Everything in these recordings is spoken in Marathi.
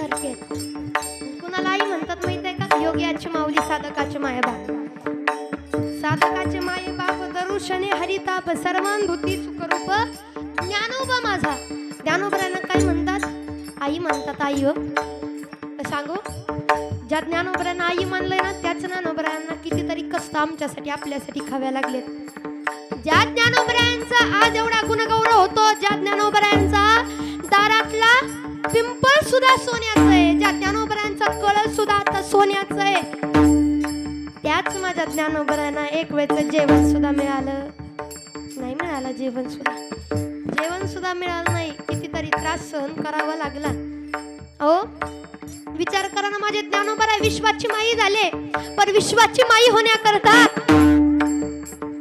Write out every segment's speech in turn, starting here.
कुणाला आई म्हणतात माहीत आहे का? योग्याची माऊली साधकाचे मायबाप. साधकाचे माये बाप दरुशने हरिताप सर्वांभूती सुखरूप ज्ञानोबा माझा. ज्ञानोबरांना काय म्हणतात? आई म्हणतात आई हो. सांगू? ज्या ज्ञानोबरांना आई मानलंय ना त्याच ज्ञानोबरांना कितीतरी कष्ट आमच्यासाठी आपल्यासाठी खाव्या लागलेत. ज्या ज्ञानोबरायांचा आज एवढा गुणगौरव होतो ज्या ज्ञानोबरायांचा दारातला पिंपळ सुद्धा सोन्याचं आहे. ज्या ज्ञानोबरायांचा कळस सुद्धा आता सोन्याचं आहे. त्याच माझ्या ज्ञानोबरांना एक वेळचं जेवण सुद्धा मिळालं. नाही मिळालं जेवण सुद्धा. जेवण सुद्धा मिळालं नाही. कितीतरी त्रास सहन करावा लागला. अहो विचार करा ना माझे ज्ञानोबरा विश्वाची माई झाले. पण विश्वाची माई होण्याकरता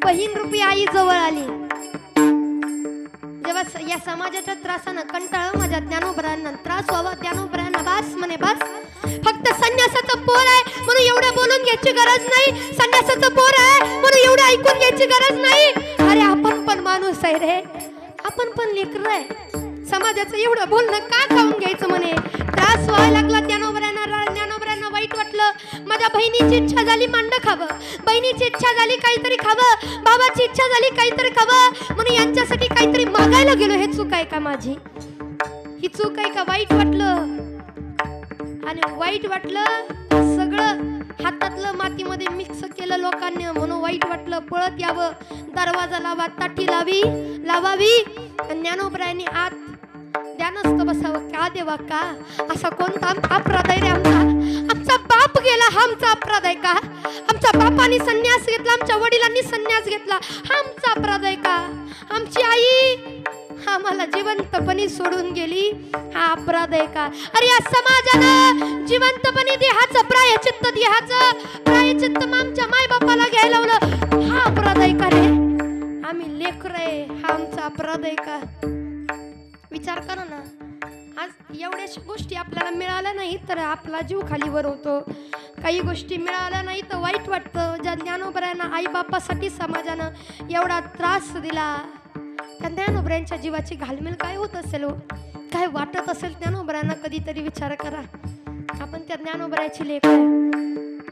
बहीण रुपी आई जवळ आली. या समाजाच्या त्रासानं कंटाळ माझ्या ज्ञानोबरांना त्रास व्हावा ज्ञानोबरांना बास म्हणे बास. फक्त संन्यासाचं पोर आहे म्हणून एवढं बोलून घ्यायची गरज नाही. संन्यासाचं पोर आहे म्हणून एवढं ऐकून घ्यायची गरज नाही. अरे आपण पण माणूस आहे रे. आपण पण लेकर आहे. समाजाचं एवढं बोलणं का खाऊन घ्यायचं म्हणे? त्रास व्हायला लागला ज्ञानोबऱ्यांना ज्ञानोबऱ्यांना ज्ञानोबरांना वाईट वाटलं. माझ्या बहिणीची इच्छा झाली मांड खावं. बहिणीची इच्छा झाली काहीतरी खावं. बाबाची इच्छा झाली काहीतरी खावं. म्हणून यांच्यासाठी काहीतरी गेलो हे चूक आहे का माझी? ही चूक आहे का वाईट वाटलं? आणि वाईट वाटलं सगळं हातातलं मातीमध्ये मिक्स केलं लोकांनी म्हणून वाईट वाटलं. पळत यावं दरवाजा लावा ताटी लावी लावावी. आणि ज्ञानोबरायांनी आत ध्यानस्थ बसावं. का देवा का? असा कोणता आम- अपराध आहे रे आमचा? आमचा बाप गेला हा आमचा अपराध आहे का? आमच्या बापाने संन्यास घेतला आमच्या वडिलांनी संन्यास घेतला हा आमचा अपराध आहे का? आमची आई आम्हाला जिवंतपणी सोडून गेली. हा अपराध आहे का? अरे या समाजानं जिवंतपणे देहाचं प्रायचित्त देहाचं प्रायचित्त मग आमच्या मायबापाला घ्यायला लावलं. हा अपराध आहे का रे? आम्ही लेकर आहे. हा आमचा अपराध आहे का? विचार करा ना. आज एवढ्याच गोष्टी आपल्याला मिळाल्या नाही तर आपला जीव खालीवर होतो. काही गोष्टी मिळाल्या नाही तर वाईट वाटतं. ज्या ज्ञानोबऱ्यांना आईबापासाठी समाजानं एवढा त्रास दिला. त्या ज्ञानोबऱ्यांच्या जीवाची घालमेल काय होत असेल हो? काय वाटत असेल ज्ञानोबऱ्यांना कधीतरी विचार करा. आपण त्या ज्ञानोबऱ्याची लेख आहे.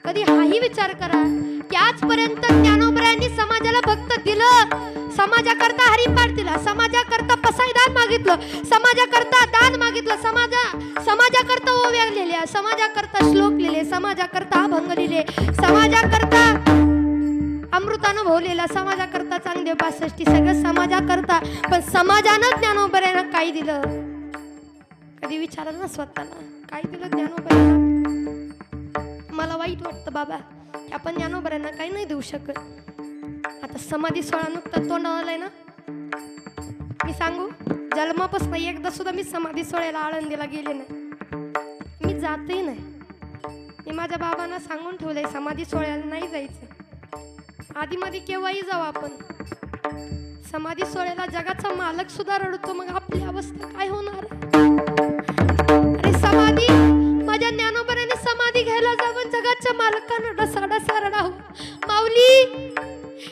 कधी हाही विचार करा की आजपर्यंत ज्ञानोबऱ्यांनी समाजाला भक्त दिलं. समाजाकरता हरिपाठ दिला. समाजाकरता पसायदान मागितलं. समाजाकरता दान मागितलं. समाजा समाजाकरता ओव्या लिहिल्या. समाजाकरता श्लोक लिहिले. समाजाकरता अभंग लिहिले. समाजाकरता अमृतानुभव लिहिला समाजाकरता चांगदेव बासष्टी सगळं समाजाकरता पण समाजानं ज्ञानोबऱ्यांना काय दिलं? कधी विचारलं ना स्वतःला काय दिलं ज्ञानोबऱ्यानं मला वाईट वाटतं बाबा की आपण ज्ञानोबऱ्यांना काही नाही देऊ शकत. आता समाधी सोळा नुकता तोंड आलाय ना? मी सांगू जन्मापासून एकदा सुद्धा मी समाधी सोहळ्याला आळंदीला गेले नाही. मी जातही नाही. मी माझ्या बाबांना सांगून ठेवलंय समाधी सोहळ्याला नाही जायचं. आधीमध्ये केव्हाही जाऊ आपण. समाधी सोहळ्याला जगाचा मालक सुद्धा रडतो. मग आपली अवस्था काय होणार? अरे समाधी माझ्या ज्ञानोबराने समाधी घ्यायला जाऊन जगाच्या मालकानं डसा डसा रडाव. माऊली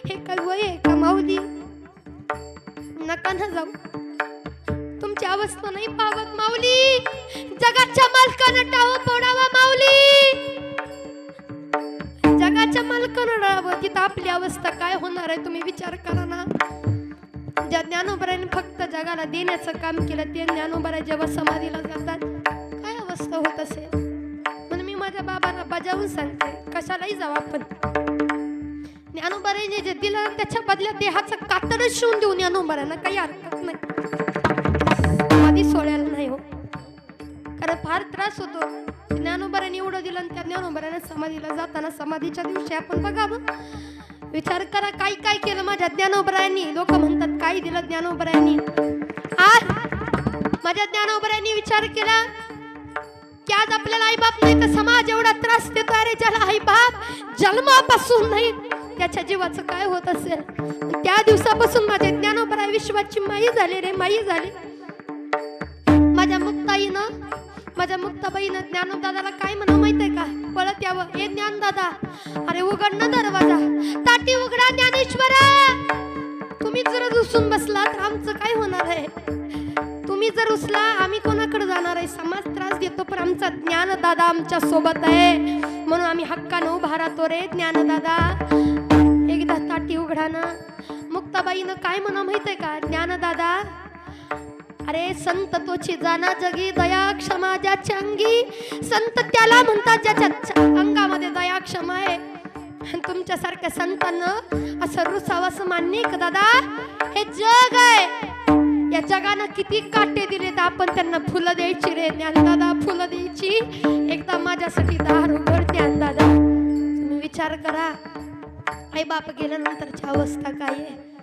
हे काय वय आहे का माऊली? नका ना जाऊ. तुमची अवस्था नाही पावत माऊली. जगाच्या मालकानं टाव पडावा माऊली. जगाच्या मालकानं तिथं आपली अवस्था काय होणार आहे तुम्ही विचार करा ना. ज्या ज्ञानोबराने फक्त जगाला देण्याचं काम केलं ते ज्ञानोबरा जेव्हा समाधीला जातात काय अवस्था होत असेल? म्हणून मी माझ्या बाबांना बजावून सांगते कशालाही जाऊ आपण. ज्ञानोबराने जे दिलं त्याच्या बदल्यात देहाचं कातडच शिवून देऊ ज्ञानोबरांना काही हरकत नाही. समाधी सोडायला नाही हो. कारण फार त्रास होतो. ज्ञानोबऱ्याने एवढं दिलं आणि त्या ज्ञानोबऱ्याने समाधीला जाताना समाधीच्या दिवशी आपण बघावं विचार करा काय काय केलं माझ्या ज्ञानोबरायांनी लोक म्हणतात काय दिलं ज्ञानोबरायांनी आज माझ्या ज्ञानोबरायांनी विचार केला की आज आपल्याला आई बाप नाही तर समाज एवढा त्रास देतो अरे ज्याला आईबाप जन्मापासून नाही त्याच्या जीवाचं काय होत असेल? त्या दिवसापासून माझे ज्ञानोबराय विश्वाची माई झाली रे माई झाली. माझ्या मुक्ताबाईनं ज्ञानदादाला काय म्हणा माहितीये का? पळत यावं. ए ज्ञानदादा अरे उघड ना दरवाजा. ताटी उघडा ज्ञानेश्वरा. तुम्ही जर रुसून बसला तर आमचं काय होणार आहे? तुम्ही जर उसला आम्ही कोणाकडे जाणार आहे? समाज त्रास देतो पण आमचा ज्ञानदादा आमच्यासोबत आहे. म्हणून आम्ही हक्कानं उभा राहतो रे ज्ञानदादा एकदा ताटी उघडा ना. मुक्ताबाईनं काय म्हणा माहीत आहे का ज्ञानदादा अरे संत तोची जाना जगी दया क्षमा ज्याच्या अंगी. संत त्याला म्हणतात ज्याच्या अंगामध्ये दया क्षमा आहे. आणि तुमच्यासारख्या संतांना असं रुसावं असं मान्य का दादा? हे जग आहे. या जगानं किती काटे दिले तर आपण त्यांना फुलं द्यायची रे. ज्ञानदादा फुलं द्यायची. एकदा माझ्यासाठी दार उघड ज्ञानदादा तुम्ही विचार करा. आई बाप गेल्यानंतरची अवस्था काय आहे?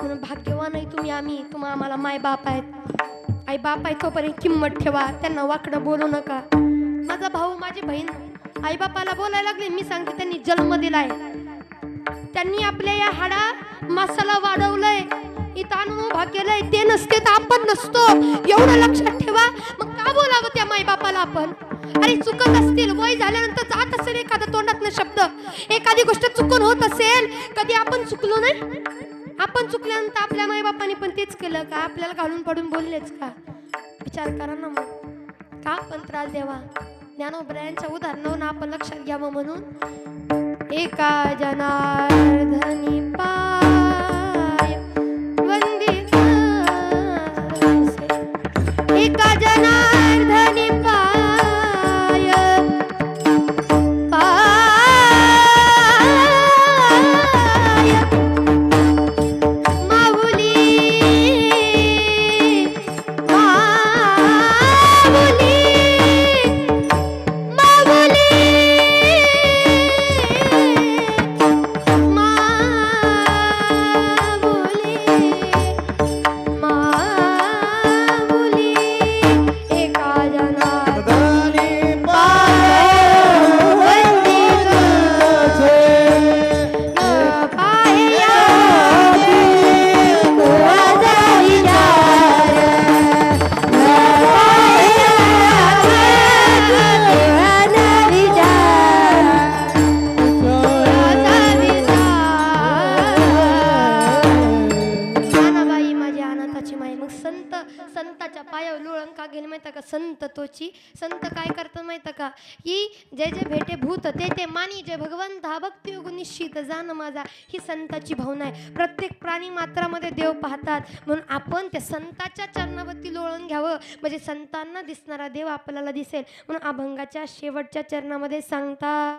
म्हणून भाग्यवान आहे तुम्ही आम्ही. तुम्हा आम्हाला माय बाप आहेत. आई बाप आहे तोपर्यंत किंमत ठेवा. त्यांना वाकडं बोलू नका. माझा भाऊ माझी बहीण आई बापाला बोलायला लागले. मी सांगते त्यांनी जन्म दिलाय. त्यांनी आपल्या या हाडा मसाला वाढवलंय. इथं अनुभव भाग केलाय. ते नसते तर आपण नसतो. एवढं लक्षात ठेवा. मग का बोलावं त्या माई बापाला आपण? अरे चुकत असतील. वय झाल्यानंतर जात असेल एखादा तोंडातनं शब्द. एखादी गोष्ट चुकून होत असेल. कधी आपण चुकलो नाही? आपण चुकल्यानंतर आपल्या माई बापाने पण तेच केलं का? आपल्याला घालून पडून बोललेच का? विचार करा ना मग. का आपण त्रास द्यावा? ज्ञानोबरायांच्या उदाहरणावरून आपण लक्षात घ्यावं म्हणून. एका जनार्धनी तोची संत काय करतात माहिती का? ही जे जे भेटे भूत ते ते मानी जे भगवंत हा भक्ती योग निश्चित जाण माझा. ही संताची भावना आहे. प्रत्येक प्राणी मात्रामध्ये देव पाहतात. म्हणून आपण त्या संताच्या चरणावरती लोळून घ्यावं. म्हणजे संतांना दिसणारा देव आपल्याला दिसेल. म्हणून अभंगाच्या शेवटच्या चरणामध्ये सांगता